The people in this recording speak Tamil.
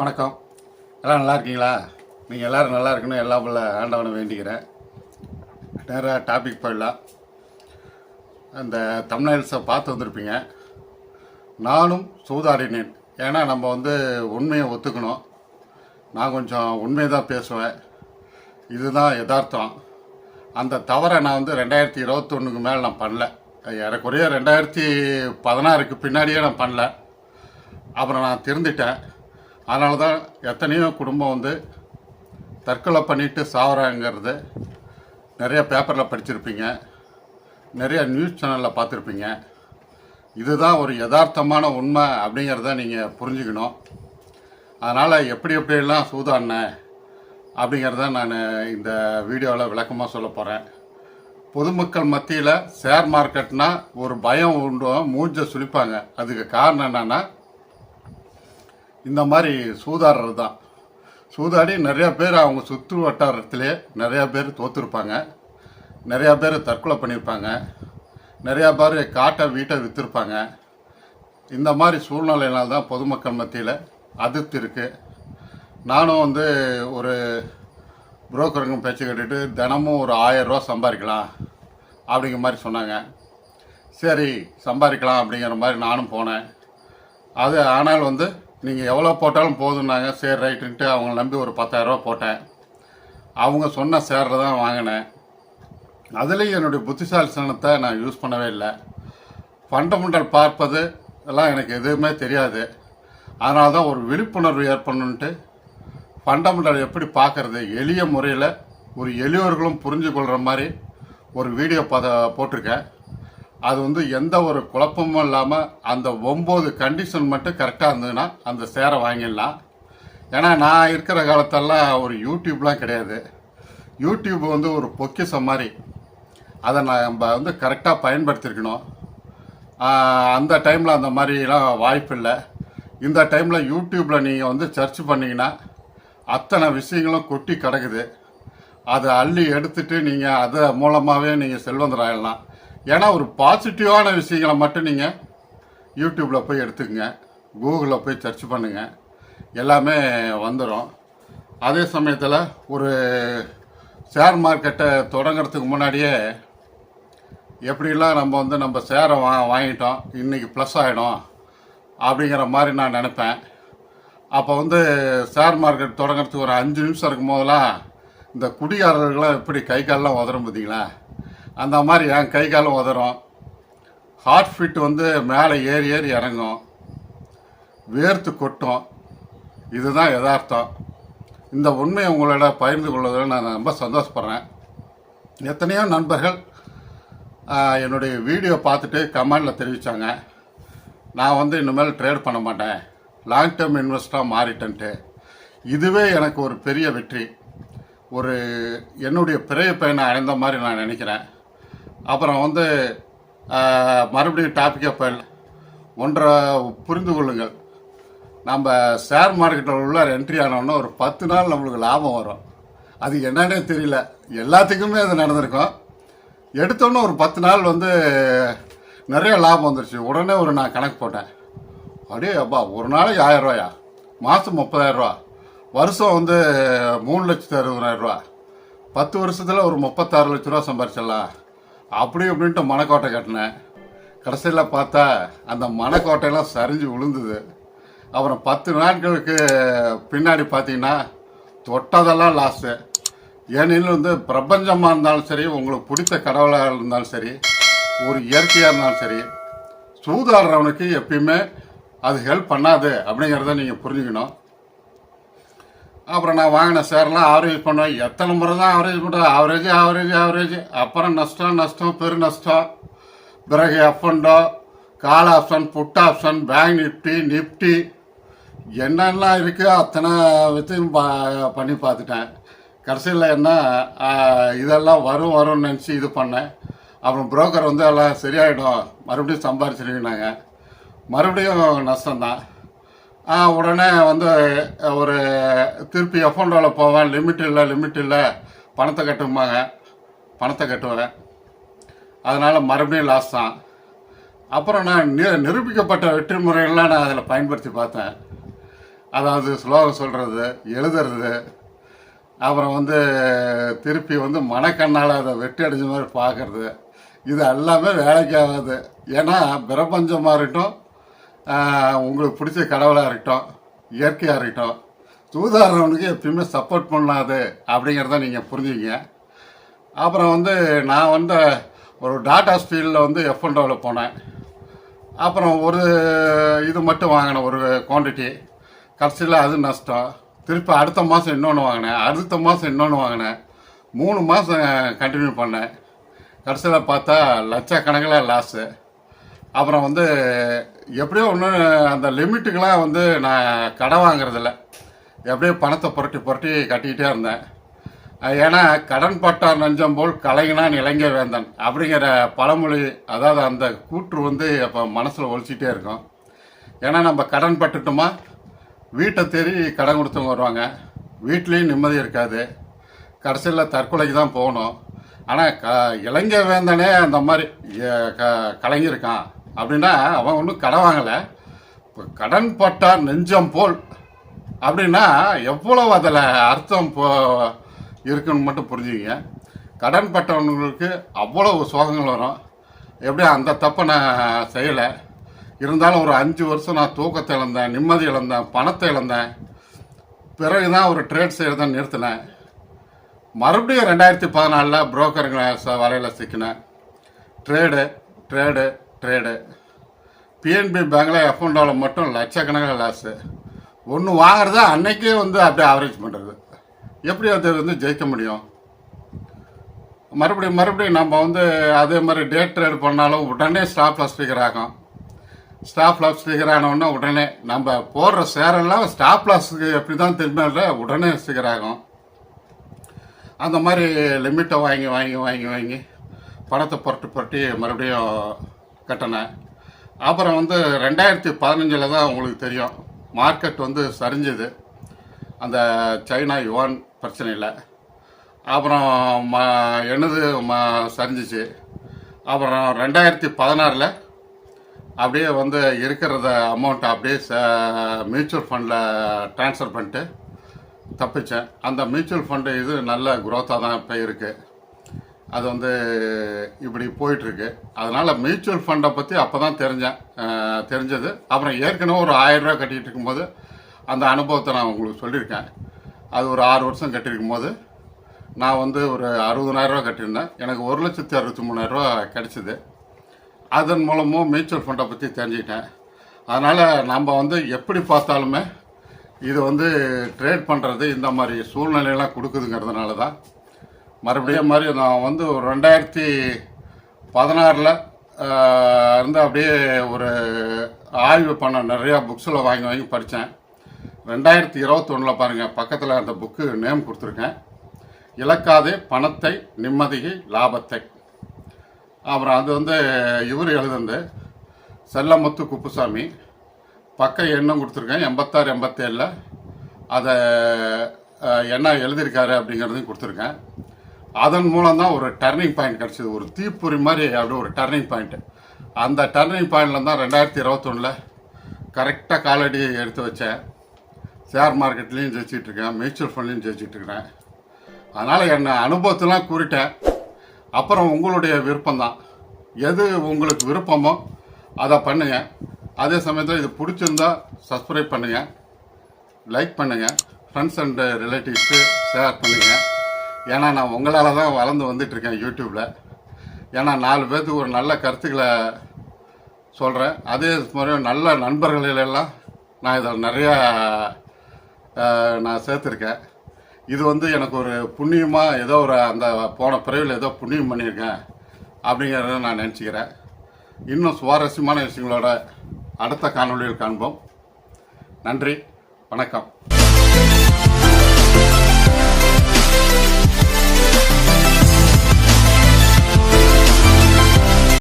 வணக்கம். எல்லாம் நல்லா இருக்கீங்களா? நீங்கள் எல்லோரும் நல்லா இருக்கணும். எல்லா பிள்ளை ஆண்டவனை வேண்டிக்கிறேன். நேராக டாபிக் போயிடலாம். அந்த தமிழ்நாட்ஸை பார்த்து வந்திருப்பீங்க. நானும் சூதாடினேன். ஏன்னா நம்ம வந்து உண்மையை ஒத்துக்கணும். நான் கொஞ்சம் உண்மையை தான் பேசுவேன். இதுதான் யதார்த்தம். அந்த தவறை நான் வந்து ரெண்டாயிரத்தி இருபத்தொன்னுக்கு மேலே நான் பண்ணல. ஏறக்குறைய ரெண்டாயிரத்தி பதினாறுக்கு பின்னாடியே நான் பண்ணல. அப்புறம் நான் திருந்துட்டேன். அதனால தான் எத்தனையோ குடும்பம் வந்து தற்கொலை பண்ணிட்டு சாவறாங்கிறது நிறைய பேப்பரில் படிச்சிருப்பீங்க. நிறைய நியூஸ் சேனலில் பார்த்துருப்பீங்க. இதுதான் ஒரு யதார்த்தமான உண்மை அப்படிங்கிறத நீங்கள் புரிஞ்சுக்கணும். அதனால் எப்படி எப்படியெல்லாம் சூதாடினேன் அப்படிங்கிறத நான் இந்த வீடியோவில் விளக்கமாக சொல்ல போகிறேன் பொதுமக்கள் மத்தியில் ஷேர் மார்க்கெட்னால் ஒரு பயம் உண்டு மூஞ்ச சுழிப்பாங்க அதுக்கு காரணம் என்னன்னா இந்த மாதிரி சூதாடுறது தான். சூதாடி நிறையா பேர் அவங்க சுற்று வட்டாரத்திலே நிறையா பேர் தோற்றுருப்பாங்க நிறையா பேர் தற்கொலை பண்ணியிருப்பாங்க நிறையா பேர் காட்டை வீட்டை விற்றுருப்பாங்க இந்த மாதிரி சூழ்நிலையினால் தான் பொதுமக்கள் மத்தியில் அதிருப்தி இருக்குது நானும் வந்து ஒரு புரோக்கருங்க பேச்சு கேட்டுட்டு தினமும் ஒரு ஆயரூவா சம்பாதிக்கலாம் அப்படிங்கிற மாதிரி சொன்னாங்க. சரி சம்பாதிக்கலாம் அப்படிங்கிற மாதிரி நானும் போனேன். அது ஆனால் வந்து நீங்கள் எவ்வளோ போட்டாலும் போதும்னாங்க. சரி ரைட்டுன்ட்டு அவங்கள நம்பி ஒரு பத்தாயிரரூபா போட்டேன். அவங்க சொன்ன சேரில் தான் வாங்கினேன். அதுலேயும் என்னுடைய புத்திசாலித்தனத்தை நான் யூஸ் பண்ணவே இல்லை. ஃபண்டமெண்டல் பார்ப்பது எல்லாம் எனக்கு எதுவுமே தெரியாது. அதனால தான் ஒரு விழிப்புணர்வு ஏற்படணுன்ட்டு ஃபண்டமெண்டல் எப்படி பார்க்கறது எளிய முறையில் ஒரு எளியவர்களும் புரிஞ்சு கொள்கிற மாதிரி ஒரு வீடியோ பத போட்டிருக்கேன். அது வந்து எந்த ஒரு குழப்பமும் இல்லாமல் அந்த ஒம்பது கண்டிஷன் மட்டும் கரெக்டாக இருந்ததுன்னா அந்த சேரை வாங்கிடலாம். ஏன்னா நான் இருக்கிற காலத்தெல்லாம் ஒரு யூடியூப்லாம் கிடையாது. யூடியூப் வந்து ஒரு பொக்கிஷம் மாதிரி. அதை நம்ம வந்து கரெக்டாக பயன்படுத்தியிருக்கணும் அந்த டைமில் அந்த மாதிரிலாம் வாய்ப்பு இல்லை. இந்த டைமில் யூடியூப்பில் நீங்கள் வந்து சர்ச் பண்ணிங்கன்னா அத்தனை விஷயங்களும் கொட்டி கிடக்குது. அதை அள்ளி எடுத்துட்டு நீங்கள் அதை மூலமாகவே நீங்கள் செல்வந்தராயிடலாம். ஏன்னா ஒரு பாசிட்டிவான விஷயங்களை மட்டும் நீங்கள் யூடியூப்பில் போய் எடுத்துக்கங்க. கூகுளில் போய் சர்ச் பண்ணுங்கள் எல்லாமே வந்துடும் அதே சமயத்தில் ஒரு ஷேர் மார்க்கெட்டை தொடங்குறதுக்கு முன்னாடியே எப்படிலாம் நம்ம வந்து நம்ம ஷேரை வா வாங்கிட்டோம் இன்றைக்கி ப்ளஸ் ஆகிடும் அப்படிங்கிற மாதிரி நான் நினப்பேன். அப்போ வந்து ஷேர் மார்க்கெட் தொடங்கிறதுக்கு ஒரு அஞ்சு நிமிஷம் இருக்கும் போதெல்லாம் இந்த குடிகாரர்கள்லாம் எப்படி கை காலெலாம் உதறும் பார்த்தீங்களா? அந்த மாதிரி என் கை காலம் உதறும். ஹார்ட் ஃபிட் வந்து மேலே ஏறி ஏறி இறங்கும். வேர்த்து கொட்டும். இதுதான் யதார்த்தம். இந்த உண்மையை உங்களோட பகிர்ந்து கொள்வதில் நான் ரொம்ப சந்தோஷப்படுறேன். எத்தனையோ நண்பர்கள் என்னுடைய வீடியோ பார்த்துட்டு கமெண்டில் தெரிவித்தாங்க நான் வந்து இனிமேல் ட்ரேட் பண்ண மாட்டேன். லாங் டேர்ம் இன்வெஸ்டாக மாறிட்டேன்ட்டு. இதுவே எனக்கு ஒரு பெரிய வெற்றி. ஒரு என்னுடைய பிறைய பயனை அடைந்த மாதிரி நான் நினைக்கிறேன். அப்புறம் வந்து மறுபடியும் டாப்பிக்கை போயிடல ஒன்றை புரிந்து கொள்ளுங்கள். நம்ம ஷேர் மார்க்கெட்டில் உள்ள என்ட்ரி ஆனோன்னா ஒரு பத்து நாள் நம்மளுக்கு லாபம் வரும். அது என்னன்னே தெரியல. எல்லாத்துக்குமே அது நடந்திருக்கும். எடுத்தோன்னே ஒரு பத்து நாள் வந்து நிறைய லாபம் வந்துருச்சு. உடனே ஒரு நான் கணக்கு போட்டேன். அப்படியே அப்பா ஒரு நாளைக்கு ஆயிரம் ரூபாயா? மாதம் முப்பதாயிரம் ரூபா. வருஷம் வந்து மூணு லட்சத்து அறுபதாயிரம் ரூபா. பத்து வருஷத்தில் ஒரு முப்பத்தாறு லட்ச ரூபா சம்பாரிச்சிடலாம். அப்படி இப்படின்ட்டு மனக்கோட்டை கட்டினேன். கடைசியில் பார்த்தா அந்த மனக்கோட்டையெல்லாம் சரிஞ்சு விழுந்தது. அப்புறம் பத்து நாட்களுக்கு பின்னாடி பார்த்தீங்கன்னா தொட்டதெல்லாம் லாஸு ஏனெனில் வந்து பிரபஞ்சமாக இருந்தாலும் சரி உங்களுக்கு பிடித்த கடவுளாக இருந்தாலும் சரி ஒரு இயற்கையாக இருந்தாலும் சரி சூதாடுறவனுக்கு எப்பயுமே அது ஹெல்ப் பண்ணாது அப்படிங்கிறத நீங்கள் புரிஞ்சுக்கணும். அப்புறம் நான் வாங்கின ஷேர்லாம் ஆவரேஜ் பண்ணுவேன் எத்தனை முறை தான் ஆவரேஜ் பண்ணுறேன் ஆவரேஜ் ஆவரேஜ் ஆவரேஜ் அப்புறம் நஷ்டம் நஷ்டம் பெரு நஷ்டம். பிறகு F and O call option put option bank Nifty Nifty என்னெல்லாம் இருக்குது அத்தனை வித்தையும் பா பண்ணி பார்த்துட்டேன். கடைசியில் என்ன இதெல்லாம் வரும் வரும்னு நினச்சி இது பண்ணேன். அப்புறம் புரோக்கர் வந்து எல்லாம் சரியாயிடும். மறுபடியும் சம்பாரிச்சிருக்கீங்க மறுபடியும் நஷ்டம்தான். உடனே வந்து ஒரு திருப்பி எஃப்எண்டோவில் போவேன். லிமிட் இல்லை லிமிட் இல்லை. பணத்தை கட்டுமாங்க. பணத்தை கட்டுவேன். அதனால் மறுபடியும் லாஸ் தான். அப்புறம் நான் நி நிரூபிக்கப்பட்ட வெற்றி முறைகள்லாம் நான் அதில் பயன்படுத்தி பார்த்தேன். அதாவது ஸ்லோகம் சொல்கிறது எழுதுறது. அப்புறம் வந்து திருப்பி வந்து மனக்கண்ணால் அதை வெட்டி அடிச்ச மாதிரி பார்க்கறது. இது எல்லாமே வேலைக்கு ஆகாது ஏன்னா பிரபஞ்சமாக இருக்கட்டும் உங்களுக்கு பிடிச்ச கடவுளாக இருக்கட்டும் இயற்கையாக இருக்கட்டும் தூதாரவனுக்கு எப்பயுமே சப்போர்ட் பண்ணாது அப்படிங்கிறத நீங்கள் புரிஞ்சுங்க அப்புறம் வந்து நான் வந்து ஒரு டாட்டா ஸ்டீலில் வந்து எஃப்என்டோவில் போனேன் அப்புறம் ஒரு இது மட்டும் வாங்கினேன் ஒரு குவான்டிட்டி கடைசியில் அது நஷ்டம். திருப்பி அடுத்த மாதம் இன்னொன்று வாங்கினேன் அடுத்த மாதம் இன்னொன்று வாங்கினேன். மூணு மாதம் கண்டினியூ பண்ணேன். கடைசியில் பார்த்தா லட்சக்கணக்கில் லாஸு அப்புறம் வந்து எப்படியோ ஒன்று அந்த லிமிட்டுக்கெலாம் வந்து நான் கடன் வாங்குறதில்ல. எப்படியோ பணத்தை புரட்டி புரட்டி கட்டிக்கிட்டே இருந்தேன். ஏன்னா கடன் பட்டார் நஞ்சம் போல் கலைஞனான் இளைஞ வேந்தன் அப்படிங்கிற பழமொழி அதாவது அந்த கூற்று வந்து அப்போ மனசில் ஒழிச்சிட்டே இருக்கும். ஏன்னா நம்ம கடன் பட்டுட்டோமா வீட்டை தேடி கடன் கொடுத்தவங்க வருவாங்க. வீட்லேயும் நிம்மதி இருக்காது. கடைசியில் தற்கொலைக்கு தான் போகணும். ஆனால் க இளைஞ வேந்தனே அந்த மாதிரி க கலைஞருக்கான் அப்படின்னா அவன் ஒன்றும் கடன் வாங்கலை. இப்போ கடன் பட்டார் நெஞ்சம் போல். அப்படின்னா எவ்வளவு அதில் அர்த்தம் போ இருக்குன்னு மட்டும் புரிஞ்சுங்க கடன் பட்டவங்களுக்கு அவ்வளவு சோகங்கள் வரும். எப்படி அந்த தப்பை நான் செய்யலை. இருந்தாலும் ஒரு அஞ்சு வருஷம் நான் தூக்கத்தை இழந்தேன் நிம்மதி இழந்தேன் பணத்தை இழந்தேன். பிறகு தான் ஒரு ட்ரேட் செய்கிறத நிறுத்தினேன். மறுபடியும் ரெண்டாயிரத்தி பதினாலில் புரோக்கருங்க வலையில் சிக்கினேன். ட்ரேடு ட்ரேடு ட்ரேடு பிஎன்பி பேங்கில் அக்கௌண்ட்டில் மட்டும் லட்சக்கணக்கில் லாஸு ஒன்று வாங்குறதா அன்னைக்கே வந்து அப்படியே ஆவரேஜ் பண்ணுறது எப்படி அது வந்து ஜெயிக்க முடியும்? மறுபடியும் மறுபடியும் நம்ம வந்து அதே மாதிரி டே ட்ரேட் பண்ணாலும் உடனே ஸ்டாப் லாஸ் ஃபிகர் ஆகும். ஸ்டாப் லாஸ் ஃபிகர் ஆனவுடனே உடனே நம்ம போடுற சேரெல்லாம் ஸ்டாப் லாஸுக்கு எப்படி தான் திரும்ப உடனே ஃபிகர் ஆகும். அந்த மாதிரி லிமிட்டை வாங்கி வாங்கி வாங்கி வாங்கி பணத்தை புரட்டு புரட்டி மறுபடியும் கட்டினேன் அப்புறம் வந்து ரெண்டாயிரத்தி பதினஞ்சில் தான் உங்களுக்கு தெரியும். மார்க்கெட் வந்து சரிஞ்சுது. அந்த சைனா யுவான் பிரச்சனையில். அப்புறம் ம எனது ம சரிஞ்சிச்சு. அப்புறம் ரெண்டாயிரத்தி பதினாறில் அப்படியே வந்து இருக்கிறத அமௌண்ட்டை அப்படியே ச மியூச்சுவல் ஃபண்டில் ட்ரான்ஸ்ஃபர் பண்ணிட்டு தப்பிச்சேன். அந்த மியூச்சுவல் ஃபண்டு இது நல்ல குரோத்தாக தான் இப்போ இருக்குது அது வந்து இப்படி போயிட்டுருக்கு. அதனால் மியூச்சுவல் ஃபண்டை பற்றி அப்போ தான் தெரிஞ்சேன். தெரிஞ்சது. அப்புறம் ஏற்கனவே ஒரு ஆயிரரூவா கட்டிகிட்டு இருக்கும்போது அந்த அனுபவத்தை நான் உங்களுக்கு சொல்லியிருக்கேன். அது ஒரு ஆறு வருஷம் கட்டியிருக்கும் போது நான் வந்து ஒரு அறுபதனாயிரரூவா கட்டியிருந்தேன். எனக்கு ஒரு லட்சத்தி அறுபத்தி மூணாயிரரூவா கிடச்சிது. அதன் மூலமும் மியூச்சுவல் ஃபண்டை பற்றி தெரிஞ்சுக்கிட்டேன். அதனால் நம்ம வந்து எப்படி பார்த்தாலுமே இது வந்து ட்ரேட் பண்ணுறது இந்த மாதிரி சூழ்நிலையெல்லாம் கொடுக்குதுங்கிறதுனால தான் மறுபடியும் மாதிரி நான் வந்து ஒரு ரெண்டாயிரத்தி பதினாறில் இருந்து அப்படியே ஒரு ஆய்வு பண்ண நிறையா புக்ஸில் வாங்கி வாங்கி படித்தேன் ரெண்டாயிரத்தி இருபத்தொன்னில் பாருங்கள் பக்கத்தில் அந்த புக்கு நேம் கொடுத்துருக்கேன். இழக்காதே பணத்தை நிம்மதியை லாபத்தை. அப்புறம் அது வந்து இவர் எழுதுந்து செல்லமுத்து குப்புசாமி. பக்க எண்ணம் கொடுத்துருக்கேன் எண்பத்தாறு எண்பத்தேழில். அதை என்ன எழுதியிருக்காரு அப்படிங்கிறதையும் கொடுத்துருக்கேன். அதன் மூலம் தான் ஒரு டர்னிங் பாயிண்ட் கிடச்சிது. ஒரு தீப்பொறி மாதிரி அப்படி ஒரு டர்னிங் பாயிண்ட்டு அந்த டர்னிங் பாயிண்டில் தான் ரெண்டாயிரத்தி இருபத்தொன்னில் கரெக்டாக காலடி எடுத்து வச்சேன். ஷேர் மார்க்கெட்லேயும் ஜெயிச்சிட்டு இருக்கேன். மியூச்சுவல் ஃபண்ட்லேயும் ஜெயிச்சிட்ருக்கிறேன் அதனால் என்னை அனுபவத்தெலாம் கூறிட்டேன். அப்புறம் உங்களுடைய விருப்பம்தான். எது உங்களுக்கு விருப்பமோ அதை பண்ணுங்கள் அதே சமயத்தில் இது பிடிச்சிருந்தா சப்ஸ்கிரைப் பண்ணுங்கள் லைக் பண்ணுங்க. ஃப்ரெண்ட்ஸ் அண்ட் ரிலேட்டிவ்ஸு ஷேர் பண்ணுங்கள் ஏன்னா நான் உங்களால் தான் வளர்ந்து வந்துட்டு இருக்கேன் யூடியூப்பில் ஏன்னா நாலு பேர்த்துக்கு ஒரு நல்ல கருத்துக்களை சொல்கிறேன் அதே மாதிரி நல்ல நண்பர்களெல்லாம் நான் இதில் நிறையா நான் சேர்த்துருக்கேன். இது வந்து எனக்கு ஒரு புண்ணியமாக ஏதோ ஒரு அந்த போன பிறவில் ஏதோ புண்ணியம் பண்ணியிருக்கேன் அப்படிங்கிறத நான் நினச்சிக்கிறேன். இன்னும் சுவாரஸ்யமான விஷயங்களோட அடுத்த காணொளியில் காண்போம். நன்றி வணக்கம்.